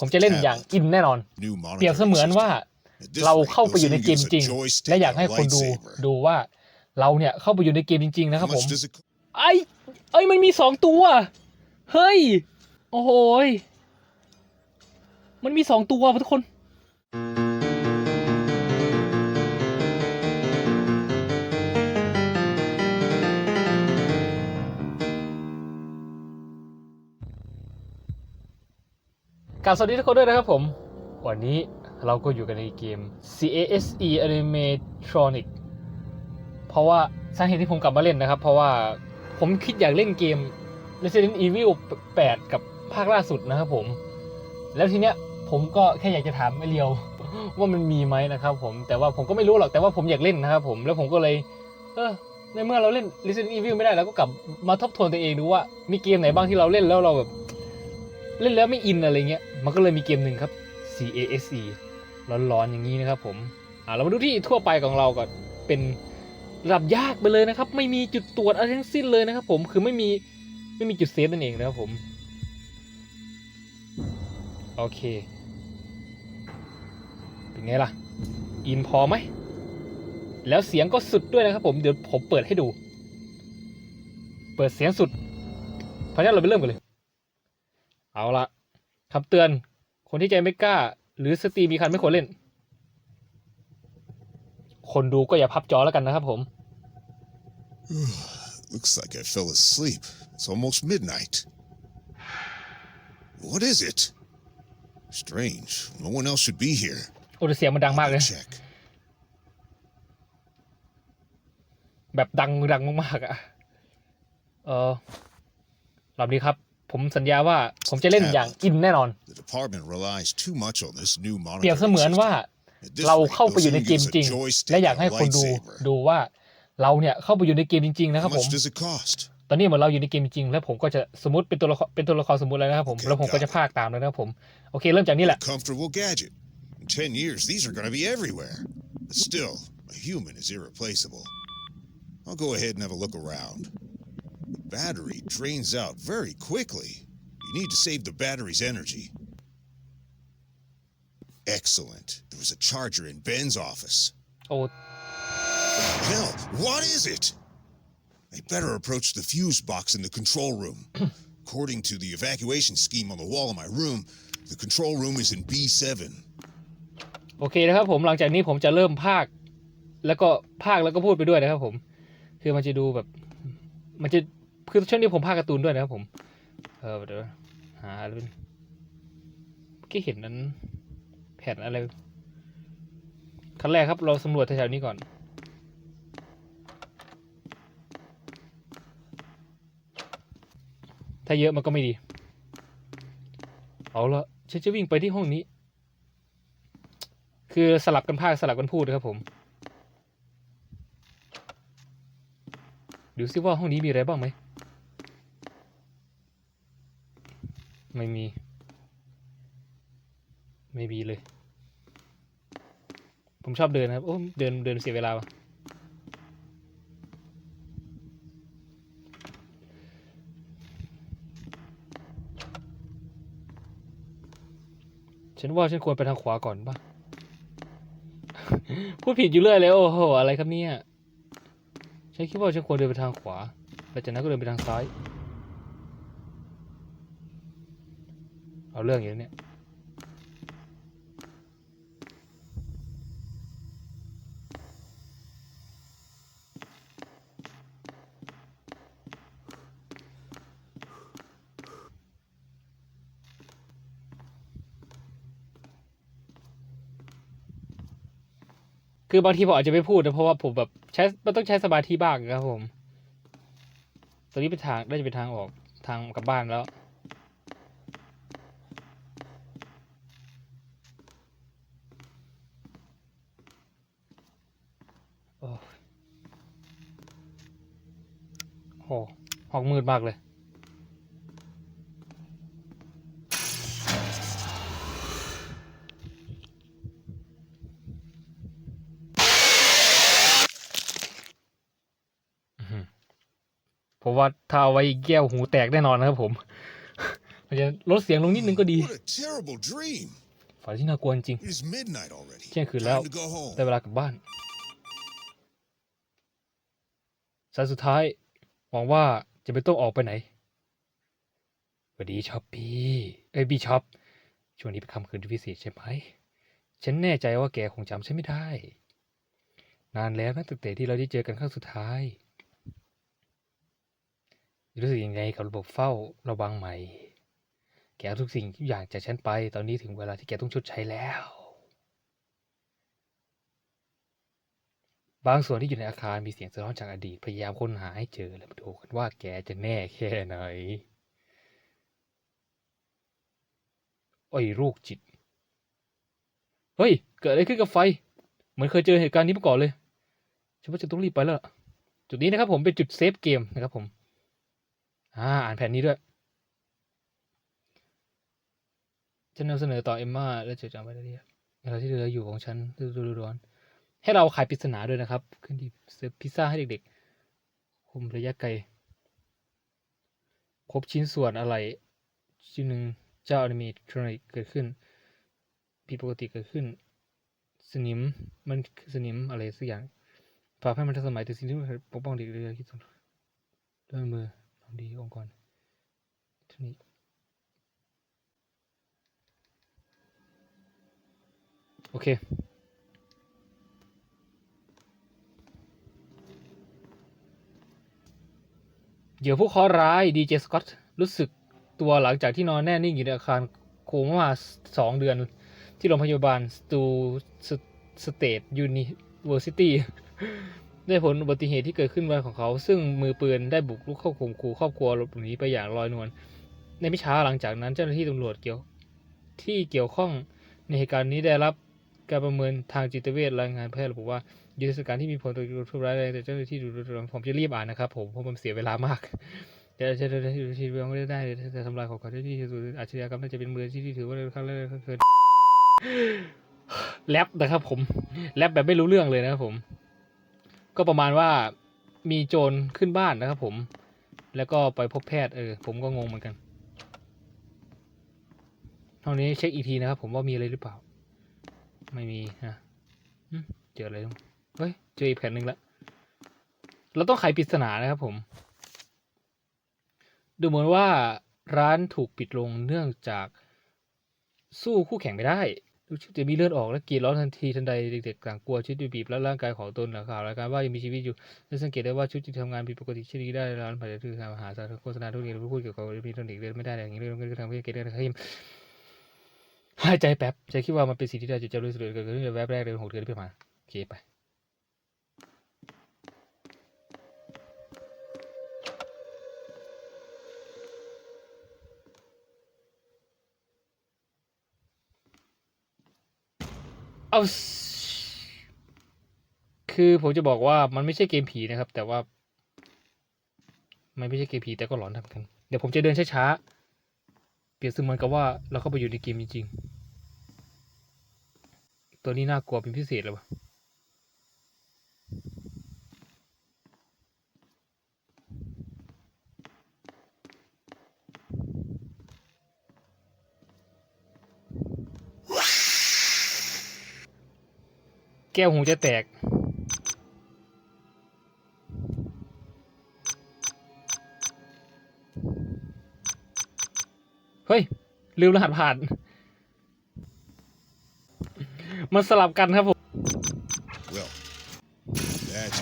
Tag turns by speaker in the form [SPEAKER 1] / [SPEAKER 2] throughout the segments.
[SPEAKER 1] ผมจะเล่นอย่างอินแน่นอน เปรียบเสมือนว่าเราเข้าไปอยู่ในเกมจริง และอยากให้คนดูดูว่าเราเนี่ยเข้าไปอยู่ในเกมจริง ๆ นะครับผม ไอ้เอ้ยมันมีสองตัว เฮ้ย โอ้โหยมันมีสองตัวทุกคน กาบสวัสดีทุกคนด้วยนะครับผม วันนี้เราก็อยู่กันในเกม CASE Animatronic เพราะว่าสาเหตุที่ผมกลับมาเล่นนะครับ เพราะว่าผมคิดอยากเล่นเกม Resident Evil 8 กับภาคล่าสุดนะครับผม แล้วทีเนี้ยผมก็แค่อยากจะถามไอเรียวว่ามันมีไหมนะครับผม แต่ว่าผมก็ไม่รู้หรอกแต่ว่าผมอยากเล่นนะครับผมแล้วผมก็เลย เออในเมื่อเราเล่น Resident Evil ไม่ได้เราก็กลับมาทบทวนตัวเองดูว่ามีเกมไหนบ้างที่เราเล่นแล้วเราแบบ เล่นแล้วไม่อินอะไรเงี้ย มันก็เลยมีเกมหนึ่งครับ CASE ร้อนๆอย่างนี้นะครับผม อ่าเรามาดูที่ทั่วไปของเราก่อน เป็นระดับยากไปเลยนะครับ ไม่มีจุดตรวจอะไรทั้งสิ้นเลยนะครับผม คือไม่มีไม่มีจุดเซฟนั่นเองนะครับผม โอเค เป็นไงล่ะ อินพอไหม แล้วเสียงก็สุดด้วยนะครับผม เดี๋ยวผมเปิดให้ดู เปิดเสียงสุดเพราะนั้เราไปเริ่มกันเลย เอาละคำเตือน คนที่ใจไม่กล้า หรือสตรีมมีคันไม่ควรเล่น คนดูก็อย่าพับจอแล้วกันนะครับผม
[SPEAKER 2] Looks like I fell asleep. It's almost midnight. What is it? Strange. No one else should be here.
[SPEAKER 1] โอ้แต่เสียงมันดังมากเลย
[SPEAKER 2] Check.
[SPEAKER 1] แบบดังดังมากๆอะเออรอบนี้ครับ ผมสัญญาว่าผมจะเล่นอย่างอินแน่นอน
[SPEAKER 2] The department relies too much on this new
[SPEAKER 1] เปรียบ
[SPEAKER 2] monitoring
[SPEAKER 1] เสมือน
[SPEAKER 2] system.
[SPEAKER 1] ว่า
[SPEAKER 2] At this
[SPEAKER 1] เรา
[SPEAKER 2] rate,
[SPEAKER 1] เข้าไปอยู่ใน
[SPEAKER 2] they'll
[SPEAKER 1] เกม
[SPEAKER 2] use a
[SPEAKER 1] จริง
[SPEAKER 2] joystick
[SPEAKER 1] และอยากให้
[SPEAKER 2] and a
[SPEAKER 1] คนดู
[SPEAKER 2] lightsaber.
[SPEAKER 1] ดูว่าเราเนี่ยเข้าไปอยู่ในเกมจริง ๆ นะครับ
[SPEAKER 2] How
[SPEAKER 1] ผม
[SPEAKER 2] much does it cost?
[SPEAKER 1] ตอนนี้เหมือนเราอยู่ในเกมจริง แล้วผมก็จะสมมติเป็นตัวละครเป็นตัวละครสมมติเลยนะครับผม
[SPEAKER 2] Okay,
[SPEAKER 1] แล้วผมก็จะ
[SPEAKER 2] got it.
[SPEAKER 1] พากย์ตามเลยนะครับผม โอเค เริ่มจากนี้แหละ
[SPEAKER 2] Comfortable gadget. In 10 years, these are going to be everywhere. But still, a human is irreplaceable. I'll go ahead and have a look around. The battery drains out very quickly. You need to save the battery's energy. Excellent. There was a charger in Ben's office.
[SPEAKER 1] โอ้
[SPEAKER 2] Hell, what is it? I better approach the fuse box in the control room. According to the evacuation scheme on the wall of my room, the control room is in B7.
[SPEAKER 1] โอเคนะครับผมหลังจากนี้ผมจะเริ่มพากย์แล้วก็พากย์แล้วก็พูดไปด้วยนะครับผม คือมันจะดูแบบ มันจะ คือช่วงนี้ผมพากย์การ์ตูนด้วยนะครับผม เออเดี๋ยวหาอะไรเป็นเมื่อกี้เห็นนั้นแผ่นอะไรขั้นแรกครับ เราสำรวจแถวๆนี้ก่อนถ้าเยอะมันก็ไม่ดี เอาละฉันจะวิ่งไปที่ห้องนี้ คือสลับกันพาคสลับกันพูดนะครับผม ดูซิว่าห้องนี้มีอะไรบ้างไหม ไม่มี ไม่มีเลย ผมชอบเดินครับ โอ้เดินเดินเสียเวลาฉันว่าฉันควรไปทางขวาก่อนป่ะ พูดผิดอยู่เรื่อยเลยโอ้โห อะไรครับเนี่ย ฉันคิดว่าฉันควรเดินไปทางขวาแล้วจากนั้นก็เดินไปทางซ้าย เอาเรื่องอย่างนี้เนี่ยคือบางทีผมอาจจะไม่พูดนะเพราะว่าผมแบบใช้มันต้องใช้สมาธิบ้างครับผม ตอนนี้เป็นทางได้จะเป็นทางออกทางกลับบ้านแล้ว โอ้ยโหห้ องมืดมากเลย ผมว่าถ้าเอาไว้แก้วหูแตกแน่นอนนะครับผม มันจะลดเสียงลงนิดนึงก็ดี
[SPEAKER 2] What a terrible dream.
[SPEAKER 1] ฝันที่น่ากลัวจริง
[SPEAKER 2] It is midnight already.
[SPEAKER 1] เที่ยงคืนแล้ว
[SPEAKER 2] Time to go home.
[SPEAKER 1] ได้เวลากลับบ้านสายสุดท้ายหวังว่า จะไม่ต้องออกไปไหนสวัสดีช็อปปี้เอ้ยบีช็อปช่วงนี้เป็นคำคืนที่พิเศษใช่ไหมฉันแน่ใจว่าแกคงจำฉันไม่ได้ นานแล้วนะตั้งแต่ที่เราได้เจอกันครั้งสุดท้าย รู้สึกยังไงกับระบบเฝ้าระวังใหม่ แกเอาทุกสิ่งทุกอย่างจากฉันไป ตอนนี้ถึงเวลาที่แกต้องชดใช้แล้ว บางส่วนที่อยู่ในอาคารมีเสียงสะท้อนจากอดีต พยายามค้นหาให้เจอและมาดูกันว่าแกจะแน่แค่ไหนโอ้ยโรคจิต เฮ้ย เกิดอะไรขึ้นกับไฟ เหมือนเคยเจอเหตุการณ์นี้มาก่อนเลยฉันว่าจะต้องรีบไปแล้ว จุดนี้นะครับผมเป็นจุดเซฟเกมนะครับผม อ่า อ่านแผนนี้ด้วยจะนนำเสนอต่อเอมมาและจดจำไว้ได้ดีเวลาที่เหลืออยู่ของฉันฤดูร้อน ให้เราขายปริศนาด้วยนะครับ ขึ้นที่เสิร์ฟพิซซ่าให้เด็กๆคุมระยะไกลพบชิ้นส่วนอะไรชิ้นหนึ่งเจ้าอนิเมทรอนิกเกิดขึ้นผิดปกติเกิดขึ้น สนิมมันคือสนิมอะไรสักอย่างปรับให้มันทันสมัยแต่สิ่งที่ปกป้องเด็กเลยคิดสนด้วยมือลองดีองค์กรเท่านี้โอเค เหยื่อผู้เคราะห์ร้ายดีเจสกอตรู้สึกตัวหลังจากที่นอนแน่นิ่งอยู่ในอาคารโคม่าสองเดือน ที่โรงพยาบาลสตูสเตทยูนิเวอร์ซิตี้ได้ผลอุบัติเหตุที่เกิดขึ้นวันของเขา ซึ่งมือปืนได้บุกรุกเข้าข่มขู่ครอบครัวหลบหนีไปอย่างลอยนวลในไม่ช้าหลังจากนั้นเจ้าหน้าที่ตำรวจเกี่ยวที่เกี่ยวข้องในเหตุการณ์นี้ได้รับการประเมินทางจิตเวชรายงานแพทย์ระบุว่า ยุทธศการที่มีผลต่อรทุบร้ายแรงแต่เจ้าหน้าที่ดูดูผมจะรีบอ่านนะครับผมเพราะมันเสียเวลามากเดี๋ยวจะจะจะที่เรื่องไม่ได้จะทำลายของเขาที่ที่สุดอาชญากรรมน่าจะเป็นมือที่ที่ถือว่าครั้งแรกก็คือแรปนะครับ ผมแรปแบบไม่รู้เรื่องเลยนะครับผม ก็ประมาณว่ามีโจรขึ้นบ้านนะครับ ผม แล้วก็ไปพบแพทย์เออ ผมก็งงเหมือนกันเท่านี้เช็คอีกทีนะครับ ผมว่ามีอะไรหรือเปล่า ไม่มีนะเจออะไรบ้าง เฮ้ยเจออีกแผ่นหนึ่งแล้วเราต้องไขปริศนานะครับผม ดูเหมือนว่าร้านถูกปิดลงเนื่องจากสู้คู่แข่งไม่ได้รู้สึกจะมีเลือดออกและกรีดร้องทันทีทันใดเด็กๆต่างกลัวชุดดูบีบและร่างกายของตนหลังข่าวรายการว่ายังมีชีวิตอยู่และสังเกตได้ว่าชุดที่ทำงานผิดปกติเช่นนี้ได้ร้านผ่านคือการหาสารโฆษณาทุกอย่างพูดเกี่ยวกับอิเล็กทรอนิกส์เดินไม่ได้อะไรอย่างนี้เรื่องก็ทำให้เกิดเรื่องอะไรหายใจแป๊บใจคิดว่ามันเป็นสิ่งที่ได้จะจะรู้สึกเกิดขึ้นในแวบแรกเลยหกเดือนที่ผ่านมาโอเคไป เอาคือผมจะบอกว่ามันไม่ใช่เกมผีนะครับ แต่ว่า มันไม่ใช่เกมผีแต่ก็หลอนทำกัน เดี๋ยวผมจะเดินช้าๆ เปรียบเสมือนกับว่าเราเข้าไปอยู่ในเกมจริงๆ ตัวนี้น่ากลัวเป็นพิเศษเลยวะ แก้วหูจะแตก เฮ้ย ลืมรหัสผ่าน มันสลับกันครับผม
[SPEAKER 2] Well, that's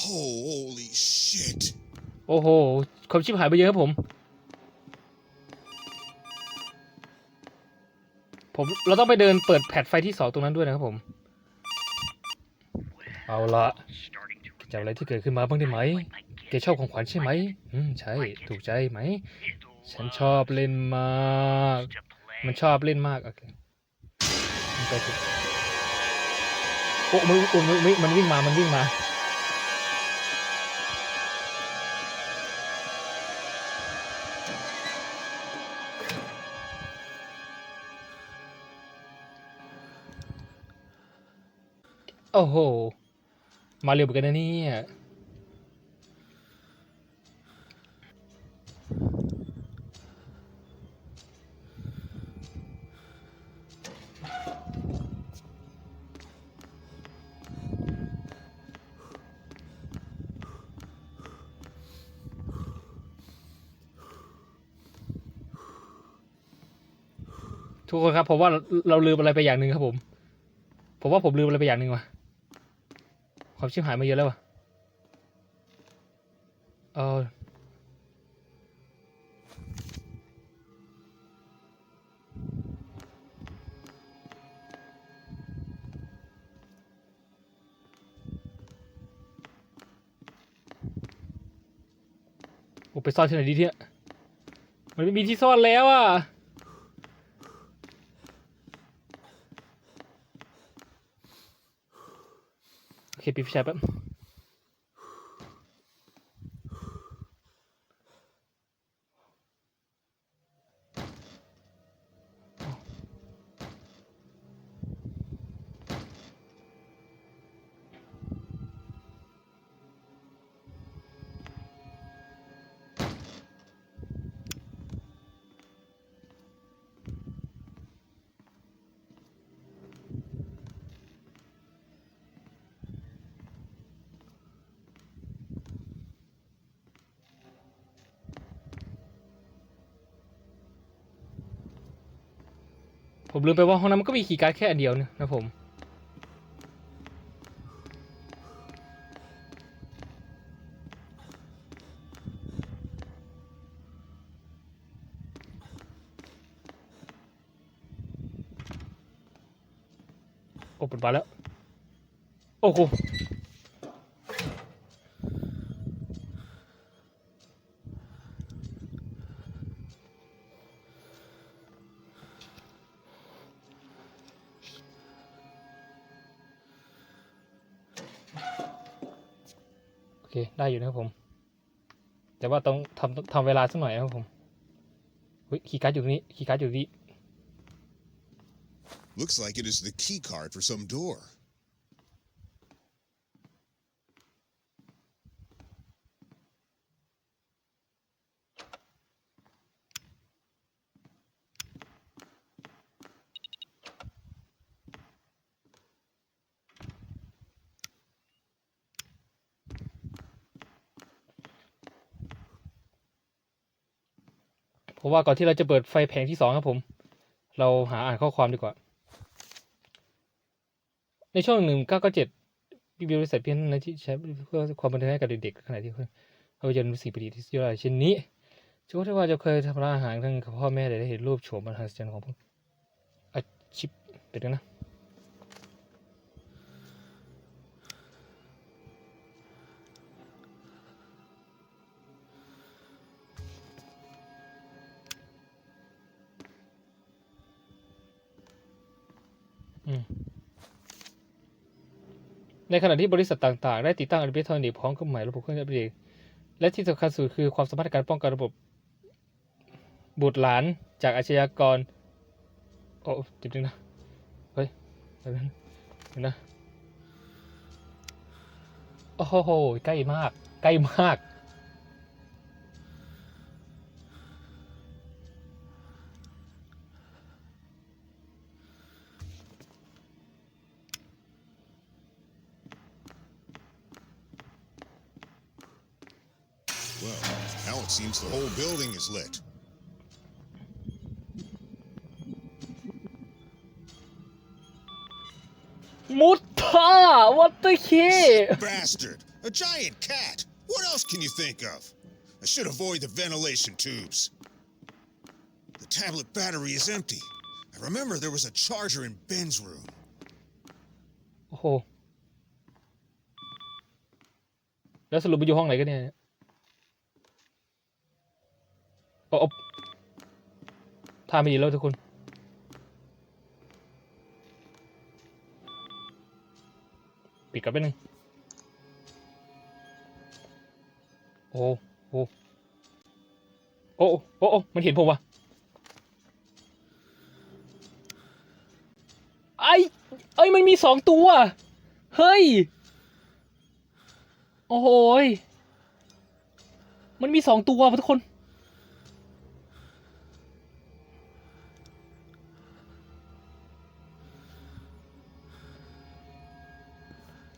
[SPEAKER 2] Holy shit.
[SPEAKER 1] โอ้โห ความชิบหายไปเยอะครับผม ผมเราต้องไปเดินเปิดแพทไฟที่สองตรงนั้นด้วยนะครับผม เอาละจำอะไรที่เกิดขึ้นมาบ้างได้ไหมแกชอบของขวัญใช่ไหมอืมใช่ ถูกใจไหม ฉันชอบเล่นมาก มันชอบเล่นมากโอเคมันไปโอ้มันมันมันวิ่งมา มันวิ่งมา โอ้โห มาเร็วเหมือนกันนะนี่ทุกคนครับผมว่าเราลืมอะไรไปอย่างหนึ่งครับผม ผมว่าผมลืมอะไรไปอย่างหนึ่งว่ะ ความชิบหายมาเยอะแล้วว่ะเออโอ้ไปซ่อนที่ไหนดีเนี่ยมันไม่มีที่ซ่อนแล้วอะ โอเผมลืมไปว่าห้องนั้นมันก็มีคีย์การ์ดแค่อันเดียวนะนะผมโอ้เปิดบานแล้ว โอ้โห ได้อยู่นะครับผม แต่ว่าต้องทำทำเวลาสักหน่อยนะครับผมคีย์การ์ดอยู่ตรงนี้คีย์การ์ดอยู่นี้
[SPEAKER 2] Looks like it is the key card for some door.
[SPEAKER 1] ผมว่าก่อนที่เราจะเปิดไฟแผงที่สองครับผม เราหาอ่านข้อความดีกว่า ในช่วงหนึ่งเก้าก็เจ็ดพี่บิวได้ใส่เพี้ยนในที่ใช้เพื่อความบันเทิงให้กับเด็กๆขณะที่เขาไปเรียนรู้สิ่งประดิษฐ์ที่ยอดเช่นนี้โชื่อว่าว่าจะเคยทำร้านอาหารทั้งพ่อแม่ได้เห็นรูปโฉมมหัศจรรย์ของพวกอาชิปเป็นกันนะ ในขณะที่บริษัทต่างๆ ได้ติดตั้งอิเล็กทรอนิกส์พร้อมเครื่องหมายระบบเครื่องอัปเองและที่สำคัญสุดคือความสามารถในการป้องกันระบบบุตรหลานจากอาชญากร โอ้จิบนึงนะ เฮ้ยเดี๋ยวนเดี๋ยวนะ โอ้โห ใกล้มาก ใกล้มาก
[SPEAKER 2] seems the whole building is lit.
[SPEAKER 1] มุดท่า what the shit
[SPEAKER 2] Bastard! A giant cat! What else can you think of? I should avoid the ventilation tubes. The tablet battery is empty. I remember there was a charger in Ben's room.
[SPEAKER 1] โอ้โห แล้วสรุปมันอยู่ห้องไหนกันเนี่ย โอ้โอ้ท่าไม่ดีแล้วทุกคน ปิดกับไปหนึ่งโอ้โอ้โอ้โอ้โอ้มันเห็นผมวะไอ้ไอ้ยมันมีสองตัว เฮ้ย โอ้โหมันมีสองตัววะทุกคน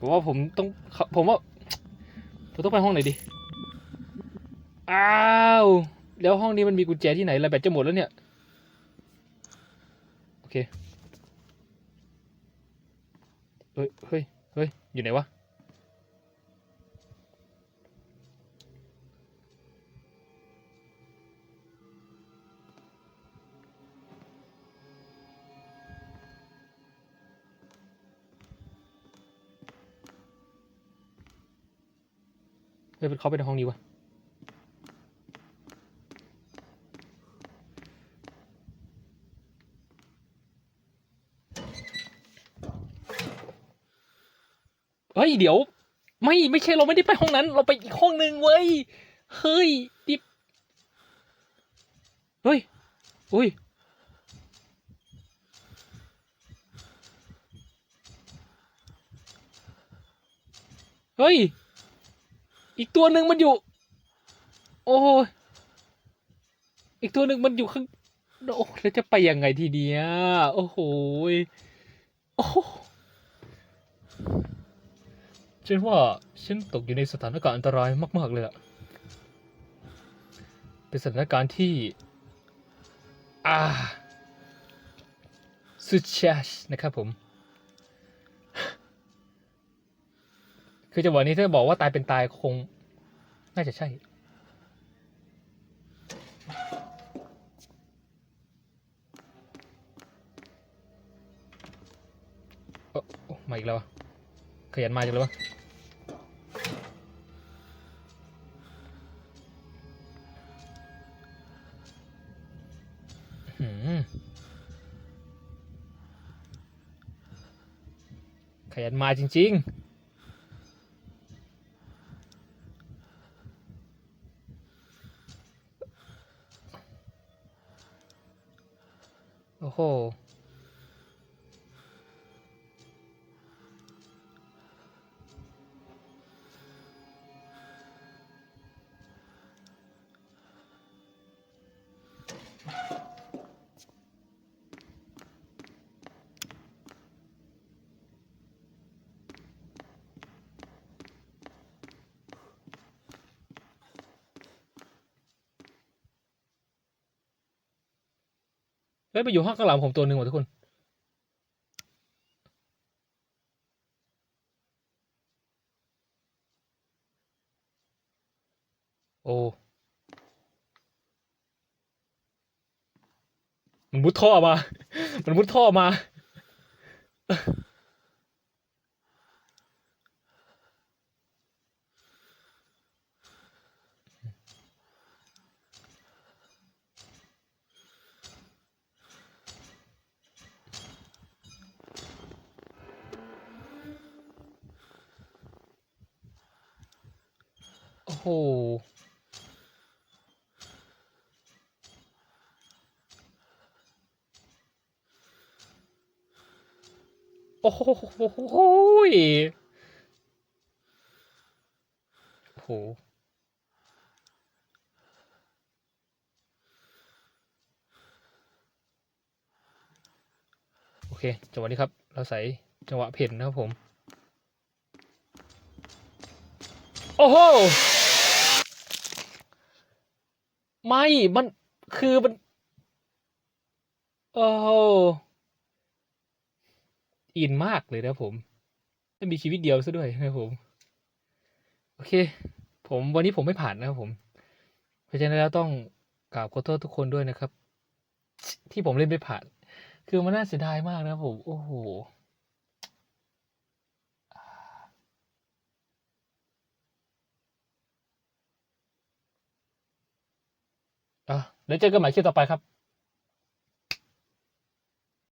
[SPEAKER 1] ผมว่าผมต้องผมว่าผมต้องไปห้องไหนดี อ้าว แล้วห้องนี้มันมีกุญแจที่ไหนละแบตจะหมดแล้วเนี่ย โอเค เฮ้ย เฮ้ย เฮ้ย อยู่ไหนวะ เฮ้ยเขาไปในห้องนี้วะเฮ้ยเดี๋ยว ไม่ไม่ใช่เราไม่ได้ไปห้องนั้น เราไปอีกห้องหนึ่งเว้ยเฮ้ยดิบเฮ้ยอุ้ยเฮ้ย อีกตัวหนึ่งมันอยู่ โอ้ยอีกตัวหนึ่งมันอยู่ข้างโอ้แล้วจะไปยังไงทีเนี้ยโอ้โหยโอ้โหฉันว่าฉันตกอยู่ในสถานการณ์อันตรายมาก ๆ เลยอะเป็นสถานการณ์ที่ อ่า สุดชชนะครับผม คือจังหวะนี้ถ้าบอกว่าตายเป็นตายคง น่าจะใช่โอ้โอ้มาอีกแล้ววะขยันมาจังเลยวะขยันมาจริง ๆ โเฮ้ยไปอยู่ห้องข้างหลังผมตัวหนึ่งว่ะทุกคน โอ้มันมุดท่อมา มันมุดท่อมา โอ้โห โอ้โหโอ้ยโอ้โหโอเค จังหวะนี้ครับ เราใส่จังหวะเพ่นนะครับผม โอ้โห ไม่มันคือมัน โอ้อินมากเลยนะผมถ้ามีชีวิตเดียวซะด้วยนะผม โอเค ผมวันนี้ผมไม่ผ่านนะครับผม เพราะฉะนั้นแล้วต้องกราบขอโทษทุกคนด้วยนะครับ ที่ผมเล่นไม่ผ่าน คือมันน่าเสียดายมากนะผม โอ้โห แล้วเจอกันใหม่คลิปต่อไปครับ